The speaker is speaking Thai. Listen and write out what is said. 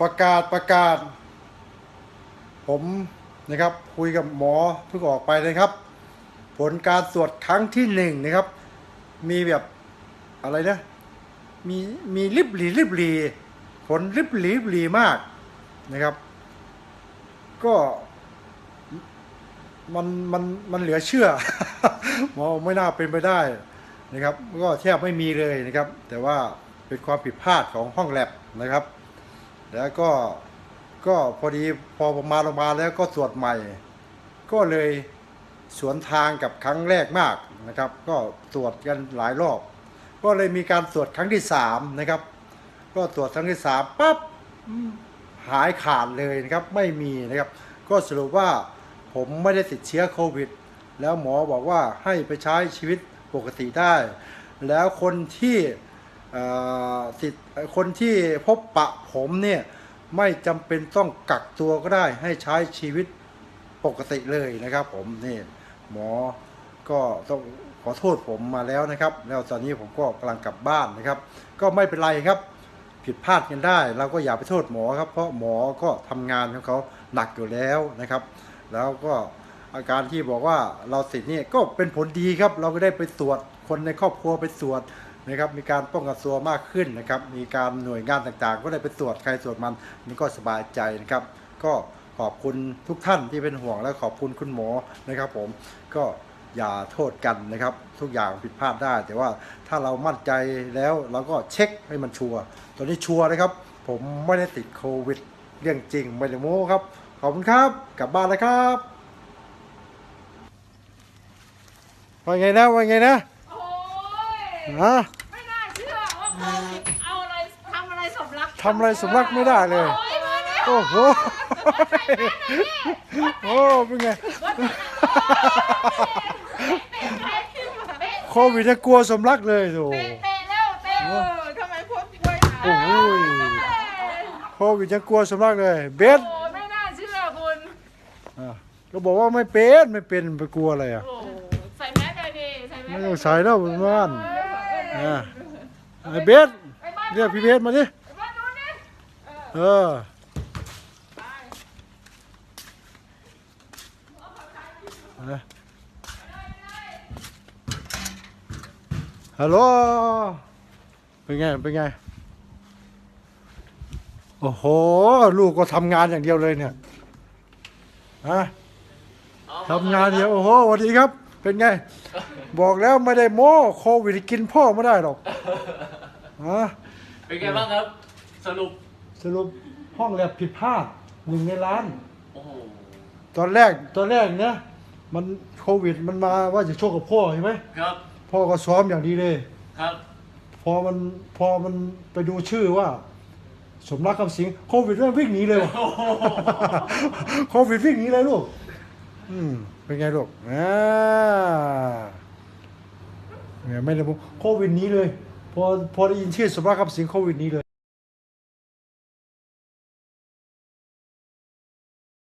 ประกาศประกาศ ผมนะครับคุยกับหมอเพิ่งออกไปนะครับ ผลการตรวจครั้งที่หนึ่งนะครับ มีแบบอะไรนะมีมีริบหลีริบหลีผลริบหลีริบหลีมากนะครับ ก็มันมันมันเหลือเชื่อหมอไม่น่าเป็นไปได้นะครับ ก็แทบไม่มีเลยนะครับ แต่ว่าเป็นความผิดพลาดของห้องแลบนะครับ แล้วก็ก็พอดีพอมาโรงพยาบาลแล้วก็ตรวจใหม่ ก็เลยสวนทางกับครั้งแรกมากนะครับ ก็ตรวจกันหลายรอบ ก็เลยมีการตรวจครั้งที่สามนะครับ ก็ตรวจครั้งที่สามปั๊บหายขาดเลยนะครับไม่มีนะครับ ก็สรุปว่าผมไม่ได้ติดเชื้อโควิด แล้วหมอบอกว่าให้ไปใช้ชีวิตปกติได้ แล้วคนที่ ติดคนที่พบปะผมเนี่ยไม่จำเป็นต้องกักตัวก็ได้ให้ใช้ชีวิตปกติเลยนะครับ ผมนี่หมอก็ต้องขอโทษผมมาแล้วนะครับ แล้วตอนนี้ผมก็กำลังกลับบ้านนะครับ ก็ไม่เป็นไรครับ ผิดพลาดกันได้ เราก็อย่าไปโทษหมอครับ เพราะหมอก็ทำงานของเขาหนักอยู่แล้วนะครับ แล้วก็อาการที่บอกว่าเราติดนี่ก็เป็นผลดีครับ เราก็ได้ไปตรวจคนในครอบครัวไปตรวจ นะครับมีการป้องกันตัวมากขึ้นนะครับมีการหน่วยงานต่างๆ ก็ได้ไปตรวจใครตรวจมันนี่ก็สบายใจนะครับ ก็ขอบคุณทุกท่านที่เป็นห่วงและขอบคุณคุณหมอนะครับ ผมก็อย่าโทษกันนะครับ ทุกอย่างผิดพลาดได้ แต่ว่าถ้าเรามั่นใจแล้วเราก็เช็คให้มันชัวร์ตอนนี้ชัวร์นะครับ ผมไม่ได้ติดโควิดเรื่องจริงไม่ได้โม้ครับ ขอบคุณครับกลับบ้านแล้วครับว่าไงนะว่าไงนะโอ้ยฮะ เอาอะไรทำอะไรสมรักทำอะไรสมรักไม่ได้เลย โอ้ยมาเนี่ย โอ้โห โอ้เป็นไง โควิดจะกลัวสมรักเลยโถเตะเตะแล้วเตะเออทำไมพวกกล้วยโอ้โหโควิดจะกลัวสมรักเลย เบสโอ้ไม่น่าเชื่อคุณอะก็บอกว่าไม่เป็นไม่เป็นไปกลัวอะไรอะ โอ้ใส่แมสเลยดิใส่แมสไม่เลยต้องใส่แล้วบนบ้าน อะ ไอ้เบสไปบ้านเรียกพี่เบสมาดิไปบ้านนู้นดิเออไปฮัลโหลเป็นไง เป็นไง โอ้โห ลูกก็ทำงานอย่างเดียวเลยเนี่ยฮะทำงานเดียว โอ้โหสวัสดีครับ เป็นไง บอกแล้วไม่ได้โม้โควิดกินพ่อไม่ได้หรอก ฮะเป็นไงบ้างครับ สรุป สรุปห้องแลบผิดพลาดหนึ่งในล้าน โอ้โห ตอนแรกตอนแรกนะมันโควิดมันมาว่าจะโชคกับพ่อใช่ไหมครับ พ่อก็ซ้อมอย่างดีเลย ครับ พอมันพอมันไปดูชื่อว่า สมรักคำสิงโควิดเริ่มวิ่งหนีเลยว่ะโอ้โหโควิดวิ่งหนีเลยลูก อืมเป็นไงลูกอ่าเนี่ยไม่ได้บอกโควิดหนี้เลย พอพอได้ยินชื่อสมรักคำสิงโควิดนี้เลย